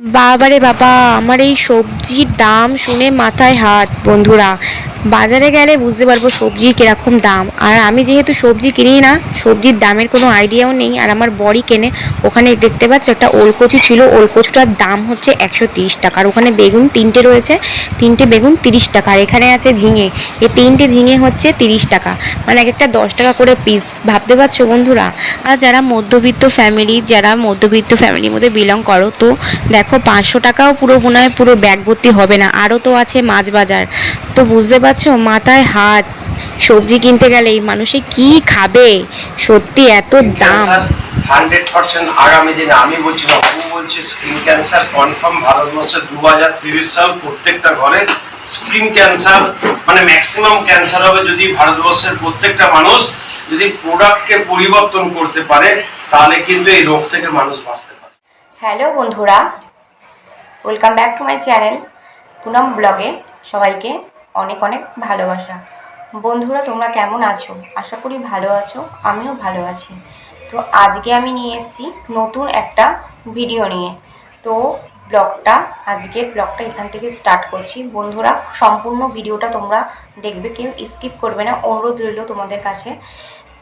বাবারে বাবা, আমার এই সবজির দাম শুনে মাথায় হাত, বন্ধুরা। বাজারে গেলে বুঝতে পারব সবজির কীরকম দাম। আর আমি যেহেতু সবজি কিনি না, সবজির দামের কোনো আইডিয়াও নেই। আর আমার বড়ি কেনে, ওখানে দেখতে পাচ্ছ একটা ওলকচু ছিল। ওলকচুটার দাম হচ্ছে একশো তিরিশ টাকা। আর ওখানে বেগুন তিনটে রয়েছে। তিনটে বেগুন তিরিশ টাকা। আর এখানে আছে ঝিঙে। এই তিনটে ঝিঙে হচ্ছে তিরিশ টাকা। মানে এক একটা দশ টাকা করে পিস ভাবতে পারছ, বন্ধুরা? আর যারা মধ্যবিত্ত ফ্যামিলি যারা মধ্যবিত্ত ফ্যামিলির মধ্যে বিলং করো, তো দেখো পাঁচশো টাকাও পুরো মনে হয় পুরো ব্যাগ ভর্তি হবে না। আরও তো আছে মাছ বাজার। তো বুঝতে পারছ? মাথায় হাত। সবজি কিনতে গেলেই মানুষে কি খাবে? সত্যি এত দাম। হান্ড্রেড পার্সেন্ট আগামী দিনে। আমি বলছি না বাবু বলছি স্কিন ক্যান্সার কনফার্ম ভারতবর্ষে দু হাজার তিরিশ সাল প্রত্যেকটা ঘরে স্কিন ক্যান্সার মানে ম্যাক্সিমাম ক্যান্সার হবে যদি ভারতবর্ষের প্রত্যেকটা মানুষ যদি প্রোডাক্টকে পরিবর্তন করতে পারে তাহলে কিন্তু এই রোগ থেকে মানুষ বাঁচতে পারে। হ্যালো বন্ধুরা welcome back to my channel Poonam ব্লগে সবাইকে অনেক অনেক ভালোবাসা। বন্ধুরা, তোমরা কেমন আছো? আশা করি ভালো আছো, আমিও ভালো আছি। তো আজকে আমি নিয়ে এসেছি নতুন একটা ভিডিও নিয়ে। তো ব্লগটা আজকে ব্লগটা এখান থেকে স্টার্ট করছি। বন্ধুরা, সম্পূর্ণ ভিডিওটা তোমরা দেখবে, কেউ স্কিপ করবে না। অনুরোধ রইল তোমাদের কাছে।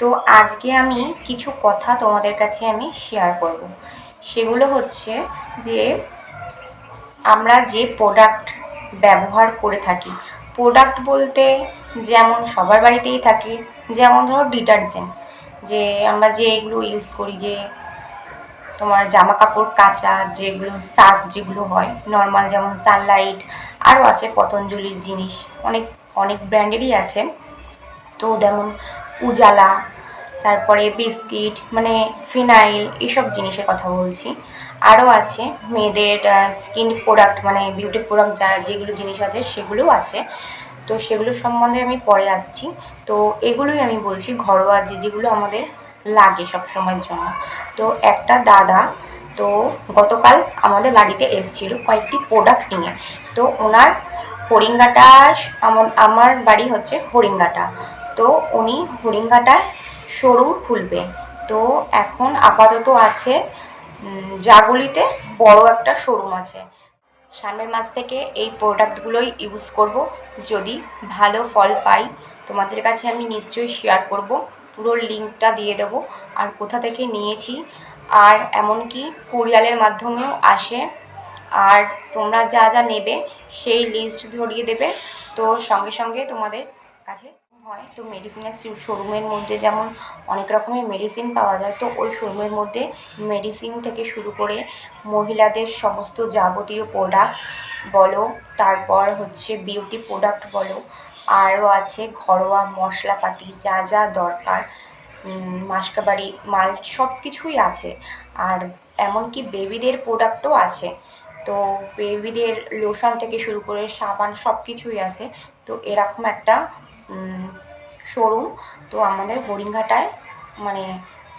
তো আজকে আমি কিছু কথা তোমাদের কাছে আমি শেয়ার করব। সেগুলো হচ্ছে যে আমরা যে প্রোডাক্ট ব্যবহার করে থাকি। প্রোডাক্ট বলতে যেমন সবার বাড়িতেই থাকে, যেমন ধরো ডিটারজেন্ট যে আমরা যে এগুলো ইউজ করি, যে তোমার জামা কাপড় কাচা, যেগুলো সার্ফ যেগুলো হয় নর্মাল যেমন সানলাইট আরও আছে পতঞ্জলির জিনিস, অনেক অনেক ব্র্যান্ডেরই আছে। তো যেমন উজালা তারপরে বিস্কিট মানে ফিনাইল এইসব জিনিসের কথা বলছি। আরও আছে মেয়েদের স্কিন প্রোডাক্ট মানে বিউটি প্রোডাক্ট যা, যেগুলো জিনিস আছে সেগুলোও আছে। তো সেগুলো সম্বন্ধে আমি পরে আসছি। তো এগুলোই আমি বলছি ঘরোয়া যে, যেগুলো আমাদের লাগে সব সময়ের জন্য। তো একটা দাদা, তো গতকাল আমাদের বাড়িতে এসেছিল কয়েকটি প্রোডাক্ট নিয়ে। তো ওনার হরিঙ্গাটা আমার বাড়ি হচ্ছে হরিঙ্গাটা। তো উনি হরিঙ্গাটায় শোরুম খুলবে। তো এখন আপাতত আছে জাগুলিতে বড় একটা শোরুম আছে। সামনের মাস থেকে এই প্রোডাক্টগুলোই ইউজ করব। যদি ভালো ফল পাই, তোমাদের কাছে আমি নিশ্চয়ই শেয়ার করব। পুরো লিঙ্কটা দিয়ে দেবো। আর কোথা থেকে নিয়েছি, আর এমনকি কুরিয়ালের মাধ্যমেও আসে। আর তোমরা যা যা নেবে, সেই লিস্ট ধরিয়ে দেবে। তো সঙ্গে সঙ্গে তোমাদের কাছে হয়। তো মেডিসিনের শোরুমের মধ্যে যেমন অনেক রকমের মেডিসিন পাওয়া যায়, তো ওই শোরুমের মধ্যে মেডিসিন থেকে শুরু করে মহিলাদের সমস্ত যাবতীয় প্রোডাক্ট বলো, তারপর হচ্ছে বিউটি প্রোডাক্ট বলো, আরও আছে ঘরোয়া মশলাপাতি যা যা দরকার মাসকাবাড়ি, মাল সব কিছুই আছে। আর এমনকি বেবিদের প্রোডাক্টও আছে। তো বেবিদের লোশন থেকে শুরু করে সাবান সব কিছুই আছে। তো এরকম একটা শোরুম। তো আমাদের হরিণঘাটায় মানে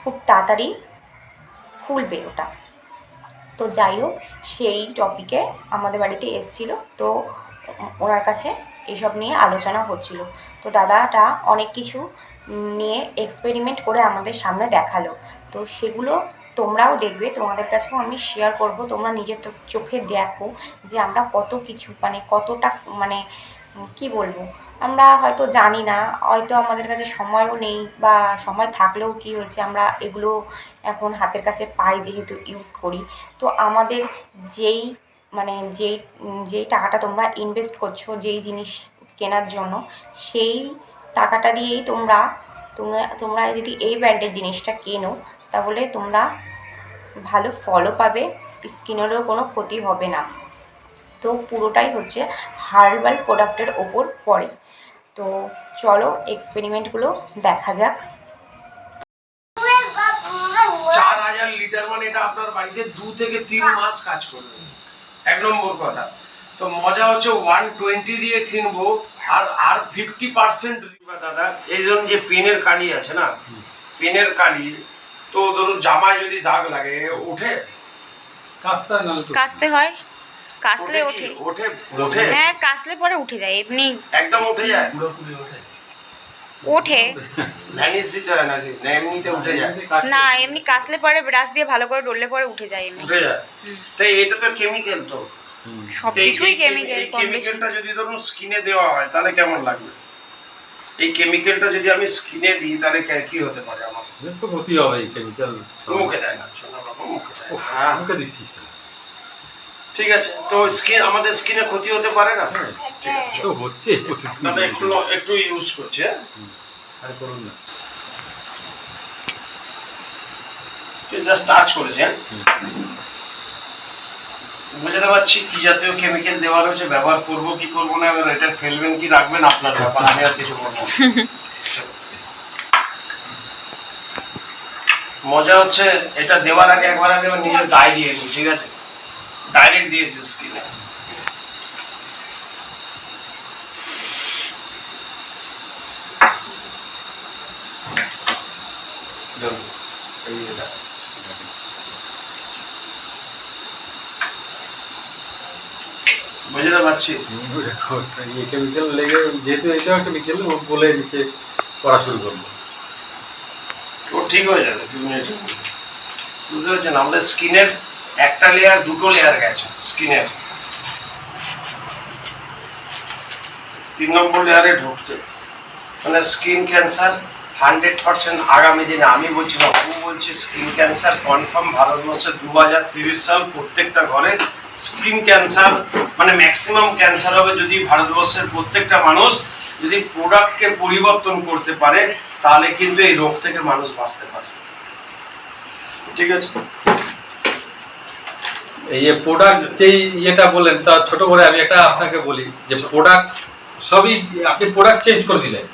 খুব তাড়াতাড়ি খুলবে ওটা। তো যাই হোক, সেই টপিকে আমাদের বাড়িতে এসছিল। তো ওনার কাছে এসব নিয়ে আলোচনা হচ্ছিল। তো দাদাটা অনেক কিছু নিয়ে এক্সপেরিমেন্ট করে আমাদের সামনে দেখাল। তো সেগুলো তোমরাও দেখবে, তোমাদের কাছেও আমি শেয়ার করব। তোমরা নিজের তো চোখে দেখো যে আমরা কত কিছু মানে কতটা মানে কি বলব আমরা হয়তো জানি না, হয়তো আমাদের কাছে সময়ও নেই বা সময় থাকলেও কি হয়েছে, আমরা এগুলো এখন হাতের কাছে পাই যেহেতু ইউজ করি। তো আমাদের যেই মানে যেই যেই টাকাটা তোমরা ইনভেস্ট করছ, যেই জিনিস কেনার জন্য, সেই টাকাটা দিয়েই তোমরা তোমরা তোমরা যদি এই ব্র্যান্ডের জিনিসটা কেনো, তাহলে তোমরা ভালো ফলও পাবে স্কিনেরও কোনো ক্ষতি হবে না। তো পুরোটাই হচ্ছে হার্বাল প্রোডাক্টের ওপর পড়ে। তো চলো এক্সপেরিমেন্টগুলো দেখা যাক। চার হাজার লিটার মানে এটা আপনার বাড়িতে দু থেকে তিন মাস কাজ করবে। এক নম্বর কথা। তো মজা হচ্ছে ওয়ান টোয়েন্টি দিয়ে কিনবো আর আর ফিফটি পার্সেন্ট দাদা। এই ধরুন যে পেনের কালি আছে না? পেনের কালি। তো ধরুন জামায় যদি দাগ লাগে উঠে? কাস্তা নাল হয়? কাচলে ওঠে ওঠে। ওঠে হ্যাঁ কাচলে পরে উঠে যায় এমনি। একদম উঠে যায়? পুরোপুরি ওঠে ওঠে। ভ্যানিস দিতে হয় নাকি? না এমনিতে উঠে যায়? না এমনি কাশলে পরে ব্রাশ দিয়ে ভালো করে ডললে পরে উঠে যায় এমনি। উঠে যায়? তাই এটা তো কেমিক্যাল তো। হুম। সব এই- কিছুই এই- কেমিক্যাল কেমিক্যালটা যদি ধরুন স্কিনে দেওয়া হয় তাহলে কেমন লাগবে? এই কেমিক্যালটা যদি আমি স্কিনে দিই তাহলে কি হতে পারে আমার? তো ক্ষতি হবে এই কেমিক্যাল মুখে দেয় না মুখে দেয় হ্যাঁ। মুখে দিচ্ছিস কেন? ঠিক আছে তো স্কিন আমাদের স্কিনে ক্ষতি হতে পারে না? হ্যাঁ, ঠিক আছে তো হচ্ছে দাদা একটু একটু ইউজ করছে হ্যাঁ? আর করুন না। জাস্ট টাচ করেছে হ্যাঁ? বুঝতে পারছি কি জাতীয় কেমিক্যাল দেওয়া রয়েছে ব্যবহার করব কি করব না এবার এটা ফেলবেন কি রাখবেন আপনার ব্যাপার আমি আর কিছু বলব মজা হচ্ছে এটা দেওয়ার আগে একবার আগে নিজের গায়ে দিয়ে ঠিক আছে? ডাইরেক্ট দিয়েছি এটা। বুঝতে পারছি? এই কেমিক্যাল লেগে যেহেতু এটাও কেমিক্যাল ও বলে নিচে করা শুরু করল ও ঠিক হয়ে যাবে দু মধ্যে। বুঝতে পারছেন? আমাদের স্কিনের একটা লেয়ার দুটো লেয়ার গেছে স্কিনের। তিন নম্বর লেয়ারে ঢুকছে। মানে স্কিন ক্যান্সার হান্ড্রেড পার্সেন্ট আগামী দিনে। আমি বলছি না, ও বলছে স্কিন ক্যান্সার কনফার্ম ভারতবর্ষে দু হাজার তিরিশ সাল প্রত্যেকটা ঘরে স্কিন ক্যান্সার মানে ম্যাক্সিমাম ক্যান্সার হবে যদি ভারতবর্ষের প্রত্যেকটা মানুষ যদি প্রোডাক্টকে পরিবর্তন করতে পারে, তাহলে কিন্তু এই রোগ থেকে মানুষ বাঁচতে পারে। ঠিক আছে? এই প্রোডাক্ট যেই ইয়েটা বললেন তা ছোট করে আমি একটা আপনাকে বলি যে প্রোডাক্ট সবই আপনি প্রোডাক্ট চেঞ্জ করে দিলেন।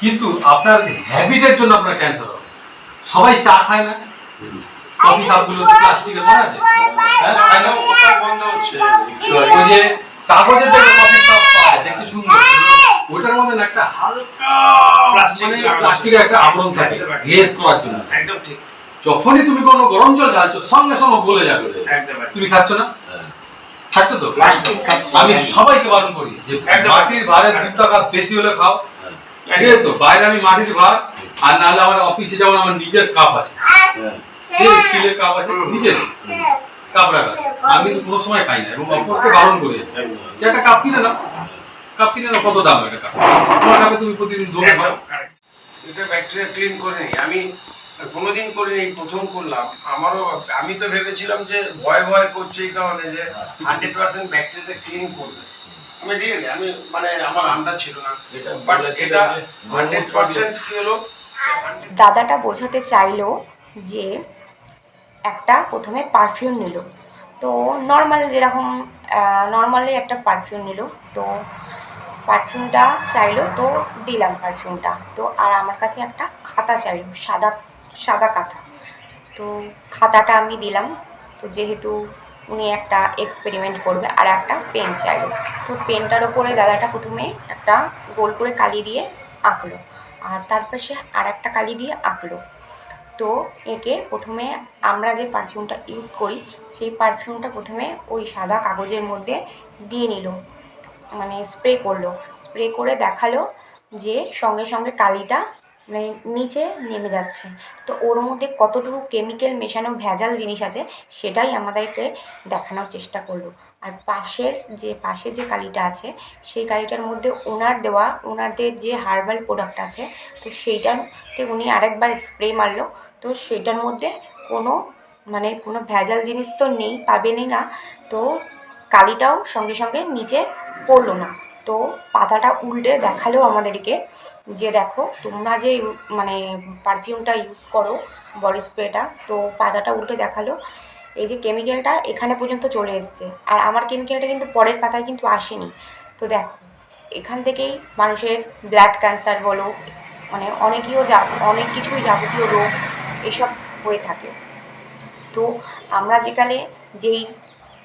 কিন্তু আপনার হ্যাবিটের জন্য আপনার ক্যান্সার হবে। সবাই চা খায় না? কফি কাপগুলো প্লাস্টিকের মনে আছে হ্যাঁ ওই যে কাগজের যে কফি কাপ পায় দেখতে সুন্দর। ওইটার মধ্যে একটা হালকা মানে প্লাস্টিকের একটা আবরণ থাকে গ্লেজ করার জন্য। একদম ঠিক। যখনই তুমি কোনো গরম জল ঢালছো সঙ্গে সঙ্গে গলে যাবে। তুমি খাচ্ছ না? খাচ্ছ তো? আমি সবাইকে বারণ করি যে মাটির ভাতের দু টাকা বেশি হলে খাও। ঠিক আছে তো? বাইরে আমি মাটির ভাত আর নাহলে আমার অফিসে যেমন আমার নিজের কাপ আছে। স্টিলের কাপ আছে নিজের। কাপ রাখা। আমি কোনো সময় খাই না এবং অপরকে বারণ করি। যে একটা কাপ কিনে নাও। কাপ কিনে নাও কত দাম একটা কাপ? তোমার কাপে তুমি প্রতিদিন ধরে খাও এটা ব্যাকটেরিয়া ক্লিন করে আমি কোনোদিন করিনি এই প্রথম করলাম। আমারও আমি তো ভেবেছিলাম যে ভয় ভয় করছে এই কারণে যে হান্ড্রেড পার্সেন্ট ব্যাকটেরিয়া ক্লিন করবে। আমি রিয়েলি আমি মানে আমার আন্দাজ ছিল না। বাট এটা হান্ড্রেড পার্সেন্ট কি হলো। দাদাটা বোঝাতে চাইলো যে একটা প্রথমে পারফিউম নিল। তো নর্মাল যেরকম নর্মালি একটা পারফিউম নিল। তো পারফিউমটা চাইলো তো দিলাম পারফিউমটা তো আর আমার কাছে একটা খাতা চাইলো সাদা সাদা কাঁথা। তো খাতাটা আমি দিলাম। তো যেহেতু উনি একটা এক্সপেরিমেন্ট করবে আর একটা পেন চাইলো তো পেনটার ওপরে দাদাটা প্রথমে একটা গোল করে কালি দিয়ে আঁকলো। আর তারপর সে আর একটা কালি দিয়ে আঁকলো। তো একে প্রথমে আমরা যে পারফিউমটা ইউজ করি, সেই পারফিউমটা প্রথমে ওই সাদা কাগজের মধ্যে দিয়ে নিল। মানে স্প্রে করল। স্প্রে করে দেখাল যে সঙ্গে সঙ্গে কালিটা মানে নিচে নেমে যাচ্ছে। তো ওর মধ্যে কতটুকু কেমিক্যাল মেশানো ভেজাল জিনিস আছে, সেটাই আমাদেরকে দেখানোর চেষ্টা করল। আর পাশের যে, পাশে যে কালিটা আছে, সেই কালিটার মধ্যে ওনার দেওয়া ওনারদের যে হার্বাল প্রোডাক্ট আছে, তো সেইটাতে উনি আরেকবার স্প্রে মারলো। তো সেটার মধ্যে কোনো মানে কোনো ভেজাল জিনিস তো নেই, পাবেনই না। তো কালিটাও সঙ্গে সঙ্গে নিচে পড়ল না। তো পাতাটা উল্টে দেখাল আমাদেরকে। যে দেখো, তোমরা যে মানে পারফিউমটা ইউজ করো বডি স্প্রেটা তো পাতাটা উল্টে দেখাল। এই যে কেমিক্যালটা এখানে পর্যন্ত চলে এসছে। আর আমার কেমিক্যালটা কিন্তু পরের পাতায় কিন্তু আসেনি। তো দেখো, এখান থেকেই মানুষের ব্লাড ক্যান্সার বলো মানে অনেকইও যা, অনেক কিছুই যাবতীয় রোগ, এসব হয়ে থাকে। তো আমরা যেকালে যেই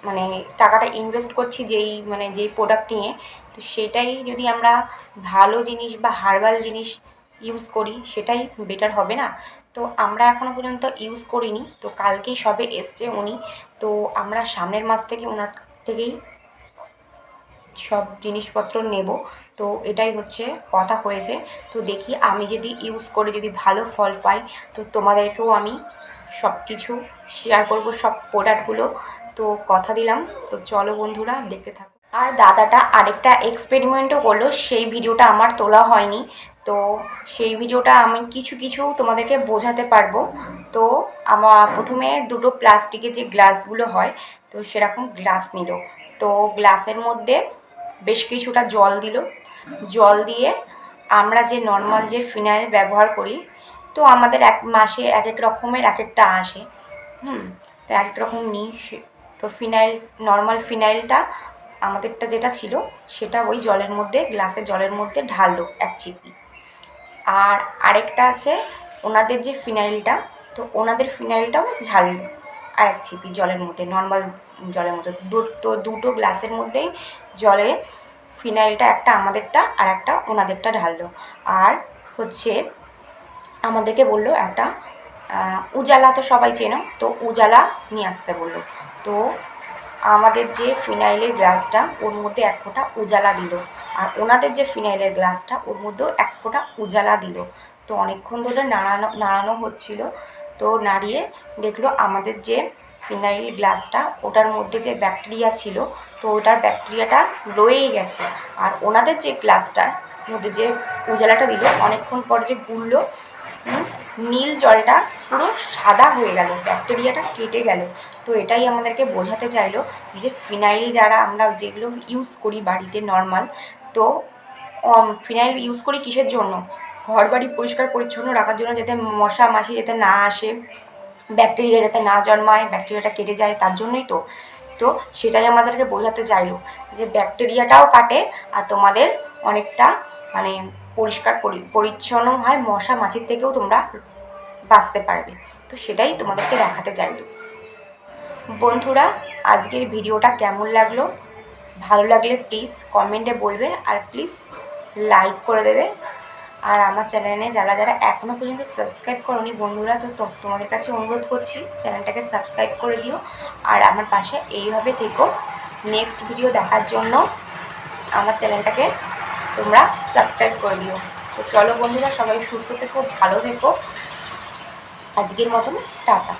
মানে টাকাটা ইনভেস্ট করছি যেই মানে যেই প্রোডাক্ট নিয়ে, তো সেটাই যদি আমরা ভালো জিনিস বা হার্বাল জিনিস ইউজ করি, সেটাই বেটার হবে না? তো আমরা এখনও পর্যন্ত ইউজ করিনি, তো কালকেই সবে এসছে উনি, তো আমরা সামনের মাস থেকে ওনার থেকেই সব জিনিসপত্র নেব। তো এটাই হচ্ছে কথা হয়েছে। তো দেখি আমি যদি ইউজ করে যদি ভালো ফল পাই, তো তোমাদেরকেও আমি সব কিছু শেয়ার করব, সব প্রোডাক্টগুলো তো কথা দিলাম। তো চলো বন্ধুরা, দেখতে থাকো। আর দাদাটা আরেকটা এক্সপেরিমেন্টও করল, সেই ভিডিওটা আমার তোলা হয়নি। তো সেই ভিডিওটা আমি কিছু কিছু তোমাদেরকে বোঝাতে পারব। তো আমার প্রথমে দুটো প্লাস্টিকের যে গ্লাসগুলো হয়, তো সেরকম গ্লাস নিল। তো গ্লাসের মধ্যে বেশ কিছুটা জল দিল। জল দিয়ে আমরা যে নর্মাল যে ফিনাইল ব্যবহার করি, তো আমাদের এক মাসে এক এক রকমের এক একটা আসে। হুম, তো এক রকম নিই তো ফিনাইল নর্মাল ফিনাইলটা আমাদেরটা যেটা ছিল, সেটা ওই জলের মধ্যে গ্লাসের জলের মধ্যে ঢাললো এক চিপি। আর আরেকটা আছে, ওনাদের যে ফিনাইলটা তো ওনাদের ফিনাইলটাও ঝাললো আর এক চিপি জলের মধ্যে নর্মাল জলের মধ্যে। তো দুটো গ্লাসের মধ্যেই জলে ফিনাইলটা একটা আমাদেরটা আর একটা ওনাদেরটা ঢাললো। আর হচ্ছে, আমাদেরকে বলল একটা উজালা তো সবাই চেনো, তো উজালা নিয়ে আসতে বলল। তো আমাদের যে ফিনাইলের গ্লাসটা, ওর মধ্যে এক ফোঁটা উজালা দিল। আর ওনাদের যে ফিনাইলের গ্লাসটা, ওর মধ্যেও এক ফোঁটা উজালা দিল। তো অনেকক্ষণ ধরে নাড়ানো নাড়ানো হচ্ছিল। তো নাড়িয়ে দেখল আমাদের যে ফিনাইল গ্লাসটা, ওটার মধ্যে যে ব্যাকটেরিয়া ছিল, তো ওটার ব্যাকটেরিয়াটা রয়েই গেছে। আর ওনাদের যে গ্লাসটার মধ্যে যে উজালাটা দিল, অনেকক্ষণ পর যে গুললো নীল জলটা পুরো সাদা হয়ে গেল ব্যাকটেরিয়াটা কেটে গেল। তো এটাই আমাদেরকে বোঝাতে চাইলো যে ফিনাইল যারা আমরা যেগুলো ইউজ করি বাড়িতে নর্মাল তো ফিনাইল ইউজ করি কিসের জন্য? ঘর বাড়ি পরিষ্কার পরিচ্ছন্ন রাখার জন্য যাতে মশা মাছি যাতে না আসে ব্যাকটেরিয়া যাতে না জন্মায় ব্যাকটেরিয়াটা কেটে যায়, তার জন্যই তো। তো সেটাই আমাদেরকে বোঝাতে চাইলো যে ব্যাকটেরিয়াটাও কাটে আর তোমাদের অনেকটা মানে পরিষ্কার পরি- পরিচ্ছন্ন হয়, মশা মাছির থেকেও তোমরা বাঁচতে পারবে। তো সেটাই তোমাদেরকে দেখাতে চাইলো। বন্ধুরা, আজকের ভিডিওটা কেমন লাগল? ভালো লাগলে প্লিজ কমেন্টে বলবে আর প্লিজ লাইক করে দেবে। আর আমার চ্যানেলে যারা যারা এখনও পর্যন্ত সাবস্ক্রাইব করনি বন্ধুরা, তো- তোমাদের কাছে অনুরোধ করছি চ্যানেলটাকে সাবস্ক্রাইব করে দিও। আর আমার পাশে এইভাবে থেকো। নেক্সট ভিডিও দেখার জন্য আমার চ্যানেলটাকে তোমরা সাবস্ক্রাইব করে দিও। তো চলো বন্ধুরা, সবাই সুস্থ থেকো, ভালো থেকো। আজকের মতন টাটা।